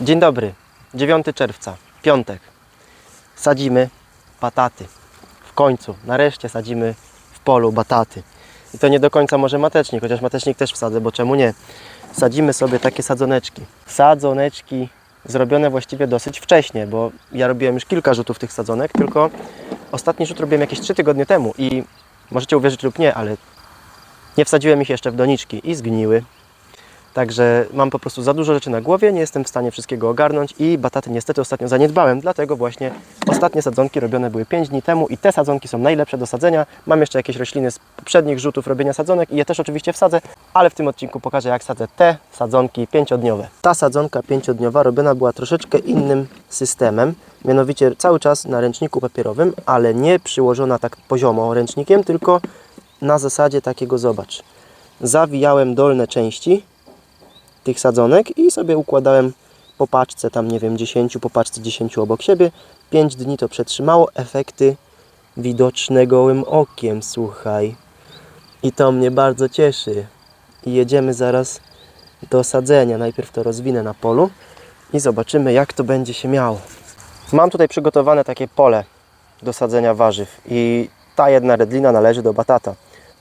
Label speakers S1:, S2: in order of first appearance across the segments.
S1: Dzień dobry, 9 czerwca, piątek. Sadzimy bataty. W końcu, nareszcie sadzimy w polu bataty. I to nie do końca może matecznik, chociaż matecznik też wsadzę, bo czemu nie? Sadzimy sobie takie sadzoneczki. Sadzoneczki zrobione właściwie dosyć wcześnie, bo ja robiłem już kilka rzutów tych sadzonek, tylko ostatni rzut robiłem jakieś 3 tygodnie temu i możecie uwierzyć lub nie, ale nie wsadziłem ich jeszcze w doniczki i zgniły. Także mam po prostu za dużo rzeczy na głowie, nie jestem w stanie wszystkiego ogarnąć i bataty niestety ostatnio zaniedbałem, dlatego właśnie ostatnie sadzonki robione były 5 dni temu i te sadzonki są najlepsze do sadzenia. Mam jeszcze jakieś rośliny z poprzednich rzutów robienia sadzonek i je też oczywiście wsadzę, ale w tym odcinku pokażę jak sadzę te sadzonki pięciodniowe. Ta sadzonka pięciodniowa robiona była troszeczkę innym systemem, mianowicie cały czas na ręczniku papierowym, ale nie przyłożona tak poziomo ręcznikiem, tylko na zasadzie takiego zobacz. Zawijałem dolne części tych sadzonek i sobie układałem po paczce, tam nie wiem, 10, po paczce 10 obok siebie. 5 dni to przetrzymało, efekty widoczne gołym okiem, słuchaj. I to mnie bardzo cieszy. I jedziemy zaraz do sadzenia. Najpierw to rozwinę na polu i zobaczymy, jak to będzie się miało. Mam tutaj przygotowane takie pole do sadzenia warzyw i ta jedna redlina należy do batata.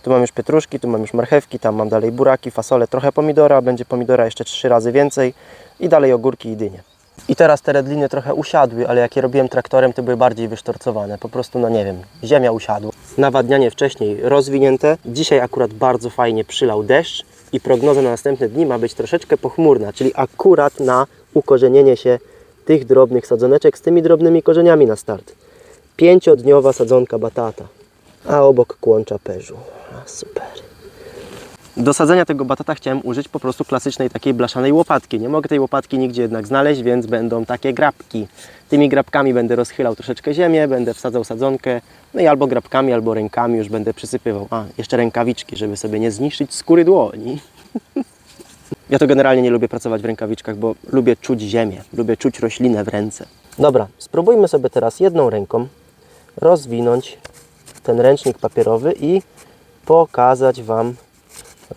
S1: Tu mam już pietruszki, tu mam już marchewki, tam mam dalej buraki, fasole, trochę pomidora, będzie pomidora jeszcze trzy razy więcej i dalej ogórki i dynie. I teraz te redliny trochę usiadły, ale jak je robiłem traktorem, to były bardziej wysztorcowane. Po prostu, no nie wiem, ziemia usiadła. Nawadnianie wcześniej rozwinięte. Dzisiaj akurat bardzo fajnie przylał deszcz i prognoza na następne dni ma być troszeczkę pochmurna, czyli akurat na ukorzenienie się tych drobnych sadzoneczek z tymi drobnymi korzeniami na start. Pięciodniowa sadzonka batata, a obok kłącza perzu. A, super. Do sadzenia tego batata chciałem użyć po prostu klasycznej takiej blaszanej łopatki. Nie mogę tej łopatki nigdzie jednak znaleźć, więc będą takie grabki. Tymi grabkami będę rozchylał troszeczkę ziemię, będę wsadzał sadzonkę, no i albo grabkami, albo rękami już będę przysypywał. A, jeszcze rękawiczki, żeby sobie nie zniszczyć skóry dłoni. Ja to generalnie nie lubię pracować w rękawiczkach, bo lubię czuć ziemię, lubię czuć roślinę w ręce. Dobra, spróbujmy sobie teraz jedną ręką rozwinąć ten ręcznik papierowy i pokazać Wam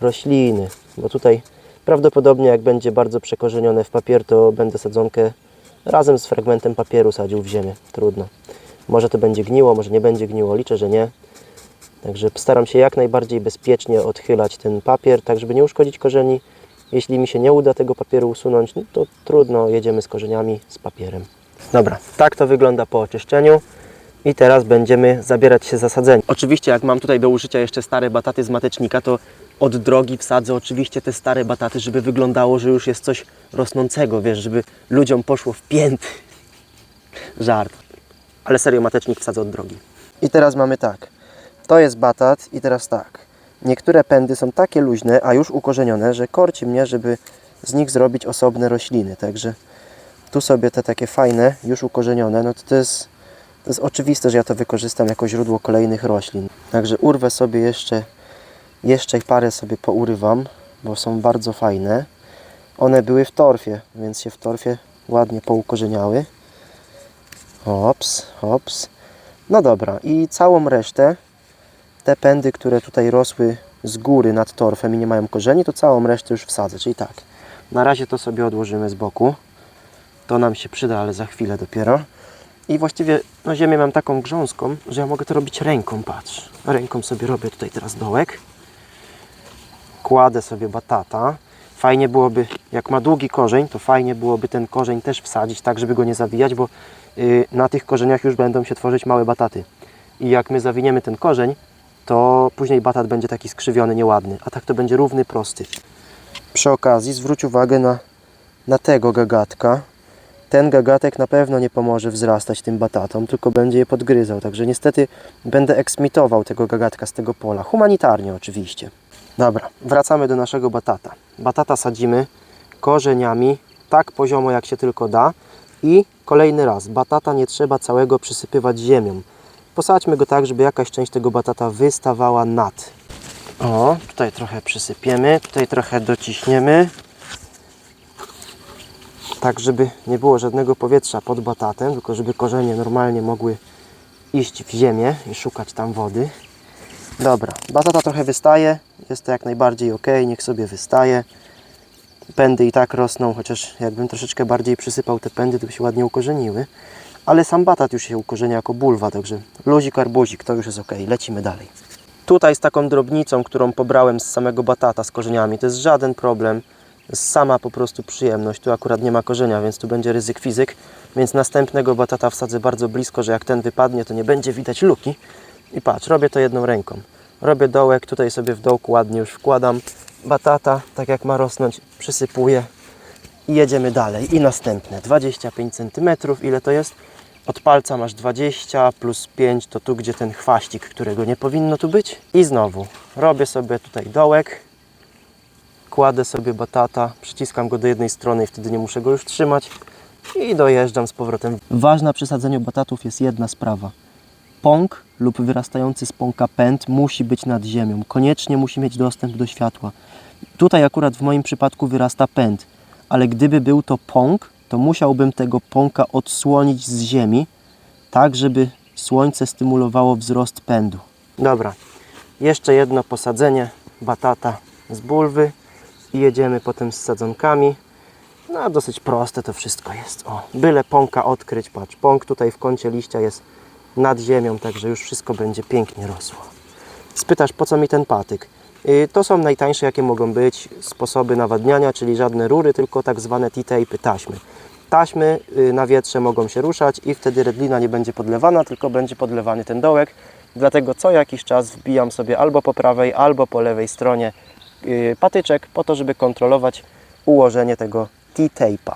S1: rośliny, bo tutaj prawdopodobnie jak będzie bardzo przekorzenione w papier, to będę sadzonkę razem z fragmentem papieru sadził w ziemię. Trudno. Może to będzie gniło, może nie będzie gniło, liczę, że nie. Także staram się jak najbardziej bezpiecznie odchylać ten papier, tak żeby nie uszkodzić korzeni. Jeśli mi się nie uda tego papieru usunąć, no to trudno, jedziemy z korzeniami, z papierem. Dobra, tak to wygląda po oczyszczeniu. I teraz będziemy zabierać się za sadzenie. Oczywiście, jak mam tutaj do użycia jeszcze stare bataty z matecznika, to od drogi wsadzę oczywiście te stare bataty, żeby wyglądało, że już jest coś rosnącego, wiesz, żeby ludziom poszło w pięty. Żart. Ale serio, matecznik wsadzę od drogi. I teraz mamy tak. To jest batat i teraz tak. Niektóre pędy są takie luźne, a już ukorzenione, że korci mnie, żeby z nich zrobić osobne rośliny. Także tu sobie te takie fajne, już ukorzenione, no to to jest, to jest oczywiste, że ja to wykorzystam jako źródło kolejnych roślin. Także urwę sobie jeszcze, jeszcze parę sobie pourywam, bo są bardzo fajne. One były w torfie, więc się w torfie ładnie poukorzeniały. Hops, hops. No dobra, i całą resztę, te pędy, które tutaj rosły z góry nad torfem i nie mają korzeni, to całą resztę już wsadzę. Czyli tak, na razie to sobie odłożymy z boku. To nam się przyda, ale za chwilę dopiero. I właściwie no, ziemię mam taką grząską, że ja mogę to robić ręką, patrz. Ręką sobie robię tutaj teraz dołek. Kładę sobie batata. Fajnie byłoby, jak ma długi korzeń, to fajnie byłoby ten korzeń też wsadzić, tak żeby go nie zawijać, bo y, na tych korzeniach już będą się tworzyć małe bataty. I jak my zawiniemy ten korzeń, to później batat będzie taki skrzywiony, nieładny, a tak to będzie równy, prosty. Przy okazji zwróć uwagę na, na tego gagatka. Ten gagatek na pewno nie pomoże wzrastać tym batatom, tylko będzie je podgryzał. Także niestety będę eksmitował tego gagatka z tego pola. Humanitarnie oczywiście. Dobra, wracamy do naszego batata. Batata sadzimy korzeniami tak poziomo jak się tylko da. I kolejny raz, batata nie trzeba całego przysypywać ziemią. Posadźmy go tak, żeby jakaś część tego batata wystawała nad. O, tutaj trochę przysypiemy, tutaj trochę dociśniemy. Tak, żeby nie było żadnego powietrza pod batatem, tylko żeby korzenie normalnie mogły iść w ziemię i szukać tam wody. Dobra, batata trochę wystaje, jest to jak najbardziej ok, niech sobie wystaje. Pędy i tak rosną, chociaż jakbym troszeczkę bardziej przysypał te pędy, to by się ładnie ukorzeniły. Ale sam batat już się ukorzenia jako bulwa, także luzik, arbuzik, to już jest ok. Lecimy dalej. Tutaj z taką drobnicą, którą pobrałem z samego batata z korzeniami, to jest żaden problem. Sama po prostu przyjemność. Tu akurat nie ma korzenia, więc tu będzie ryzyk fizyk. Więc następnego batata wsadzę bardzo blisko, że jak ten wypadnie, to nie będzie widać luki. I patrz, robię to jedną ręką. Robię dołek, tutaj sobie w dołku ładnie już wkładam batata, tak jak ma rosnąć, przysypuję i jedziemy dalej. I następne 25 cm, ile to jest? Od palca masz 20 plus 5 to tu, gdzie ten chwaścik, którego nie powinno tu być. I znowu robię sobie tutaj dołek, kładę sobie batata, przyciskam go do jednej strony i wtedy nie muszę go już trzymać i dojeżdżam z powrotem. Ważna przy sadzeniu batatów jest jedna sprawa. Pąk lub wyrastający z pąka pęd musi być nad ziemią. Koniecznie musi mieć dostęp do światła. Tutaj akurat w moim przypadku wyrasta pęd, ale gdyby był to pąk, to musiałbym tego pąka odsłonić z ziemi, tak żeby słońce stymulowało wzrost pędu. Dobra, jeszcze jedno posadzenie batata z bulwy i jedziemy potem z sadzonkami. No, dosyć proste to wszystko jest. O, byle pąka odkryć, patrz, pąk tutaj w kącie liścia jest nad ziemią, także już wszystko będzie pięknie rosło. Spytasz, po co mi ten patyk? Yy, To są najtańsze, jakie mogą być sposoby nawadniania, czyli żadne rury, tylko tak zwane T-tape, taśmy. Taśmy yy, na wietrze mogą się ruszać i wtedy redlina nie będzie podlewana, tylko będzie podlewany ten dołek. Dlatego co jakiś czas wbijam sobie albo po prawej, albo po lewej stronie patyczek, po to, żeby kontrolować ułożenie tego T-tape'a.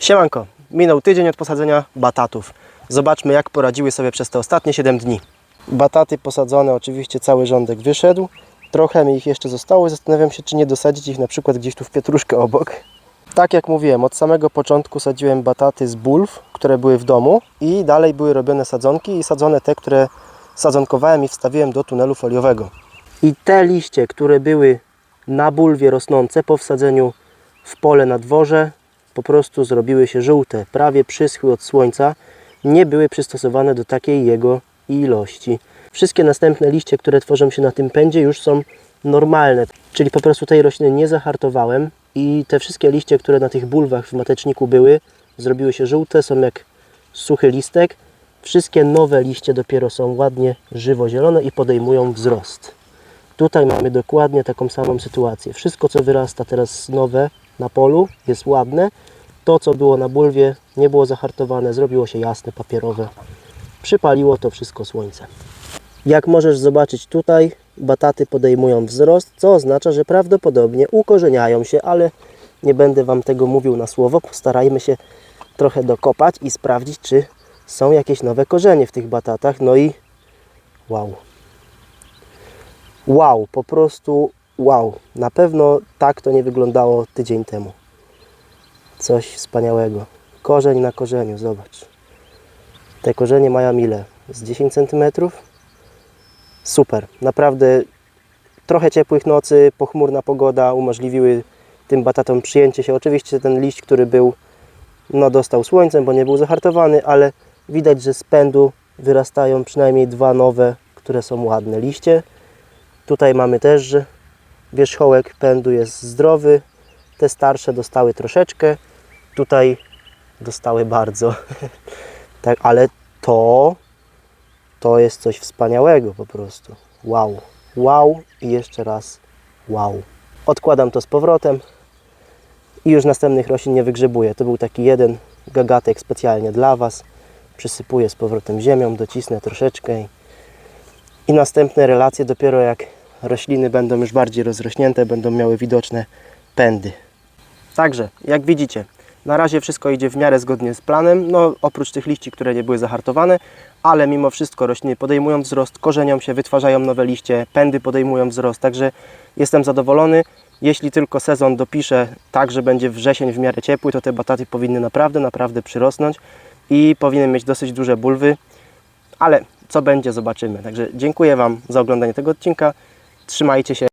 S1: Siemanko, minął tydzień od posadzenia batatów. Zobaczmy jak poradziły sobie przez te ostatnie 7 dni. Bataty posadzone, oczywiście cały rządek wyszedł. Trochę mi ich jeszcze zostało. Zastanawiam się, czy nie dosadzić ich na przykład gdzieś tu w pietruszkę obok. Tak jak mówiłem, od samego początku sadziłem bataty z bulw, które były w domu i dalej były robione sadzonki i sadzone te, które sadzonkowałem i wstawiłem do tunelu foliowego. I te liście, które były na bulwie rosnące po wsadzeniu w pole na dworze, po prostu zrobiły się żółte, prawie przyschły od słońca, nie były przystosowane do takiej jego ilości. Wszystkie następne liście, które tworzą się na tym pędzie, już są normalne, czyli po prostu tej rośliny nie zahartowałem i te wszystkie liście, które na tych bulwach w mateczniku były, zrobiły się żółte, są jak suchy listek. Wszystkie nowe liście dopiero są ładnie żywo-zielone i podejmują wzrost. Tutaj mamy dokładnie taką samą sytuację. Wszystko, co wyrasta teraz nowe na polu, jest ładne. To, co było na bulwie, nie było zahartowane, zrobiło się jasne, papierowe. Przypaliło to wszystko słońce. Jak możesz zobaczyć tutaj, bataty podejmują wzrost, co oznacza, że prawdopodobnie ukorzeniają się, ale nie będę Wam tego mówił na słowo. Postarajmy się trochę dokopać i sprawdzić, czy są jakieś nowe korzenie w tych batatach. No i wow. Wow, po prostu wow. Na pewno tak to nie wyglądało tydzień temu. Coś wspaniałego. Korzeń na korzeniu, zobacz. Te korzenie mają ile? Z 10 cm? Super. Naprawdę trochę ciepłych nocy, pochmurna pogoda umożliwiły tym batatom przyjęcie się. Oczywiście ten liść, który był, no dostał słońcem, bo nie był zahartowany, ale widać, że z pędu wyrastają przynajmniej dwa nowe, które są ładne liście. Tutaj mamy też, wierzchołek pędu jest zdrowy. Te starsze dostały troszeczkę. Tutaj dostały bardzo. tak, ale to to jest coś wspaniałego po prostu. Wow. Wow i jeszcze raz wow. Odkładam to z powrotem i już następnych roślin nie wygrzebuję. To był taki jeden gagatek specjalnie dla Was. Przysypuję z powrotem ziemią, docisnę troszeczkę i, i następne relacje dopiero jak rośliny będą już bardziej rozrośnięte, będą miały widoczne pędy. Także, jak widzicie, na razie wszystko idzie w miarę zgodnie z planem, no oprócz tych liści, które nie były zahartowane, ale mimo wszystko rośliny podejmują wzrost, korzenią się, wytwarzają nowe liście, pędy podejmują wzrost, także jestem zadowolony. Jeśli tylko sezon dopisze tak, że będzie wrzesień w miarę ciepły, to te bataty powinny naprawdę, naprawdę przyrosnąć i powinny mieć dosyć duże bulwy, ale co będzie, zobaczymy. Także dziękuję Wam za oglądanie tego odcinka. Trzymajcie się.